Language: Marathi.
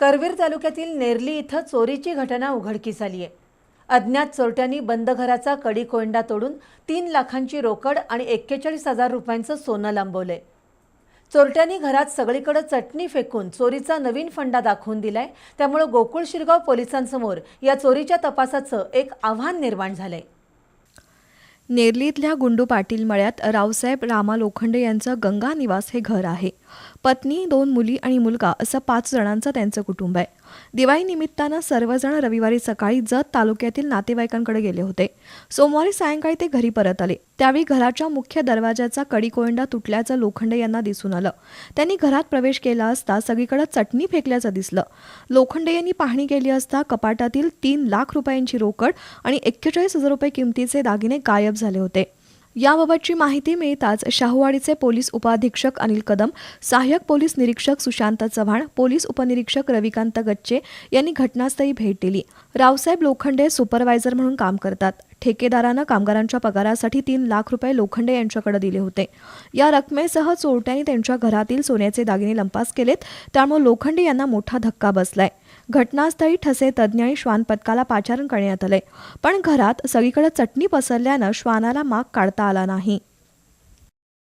करवीर तालुक्यातील नेरली इथं चोरीची घटना उघडकीस आली आहे अज्ञात चोरट्यांनी बंद घराचा कडी कोंडा तोडून तीन लाखांची रोकड आणि एक्केचाळीस हजार रुपयांचं सोनं लांबवलंय. चोरट्यांनी घरात सगळीकडे चटणी फेकून चोरीचा नवीन फंडा दाखवून दिलाय. त्यामुळे गोकुळ शिरगाव पोलिसांसमोर या चोरीच्या तपासाचं एक आव्हान निर्माण झालंय. नेरलीतल्या गुंडू पाटील मळ्यात रावसाहेब रामा लोखंडे यांचं गंगा निवास हे घर आहे. पत्नी दोन मुली आणि मुलगा असं पाच जणांचं त्यांचं कुटुंब आहे. दिवाळी निमित्तानं सर्वजण रविवारी सकाळी जत तालुक्यातील नातेवाईकांकडे गेले होते. सोमवारी सायंकाळी ते घरी परत आले. त्यावेळी घराच्या मुख्य दरवाजाचा कडीकोंडा तुटल्याचं लोखंडे यांना दिसून आलं. त्यांनी घरात प्रवेश केला असता सगळीकडे चटणी फेकल्याचं दिसलं. लोखंडे यांनी पाहणी केली असता कपाटातील तीन लाख रुपयांची रोकड आणि एक्केचाळीस हजार रुपये किमतीचे दागिने गायब झाले होते. याबाबतची माहिती मिळताच शाहूवाडीचे पोलीस उपाधीक्षक अनिल कदम सहाय्यक पोलीस निरीक्षक सुशांत चव्हाण पोलीस उपनिरीक्षक रविकांत गच्चे यांनी घटनास्थळी भेट दिली. रावसाहेब लोखंडे सुपरवायझर म्हणून काम करतात. ठेकेदारानं कामगारांच्या पगारासाठी तीन लाख रुपये लोखंडे यांच्याकडे दिले होते. या रकमेसह चोरट्यांनी त्यांच्या घरातील सोन्याचे दागिने लंपास केलेत. त्यामुळे लोखंडे यांना मोठा धक्का बसलाय. घटनास्थळी ठसे तज्ज्ञ आणि श्वान पथकाला पाचारण करण्यात आले पण घरात सगळीकडे चटणी पसरल्यानं श्वानाला माग काढता आला नाही.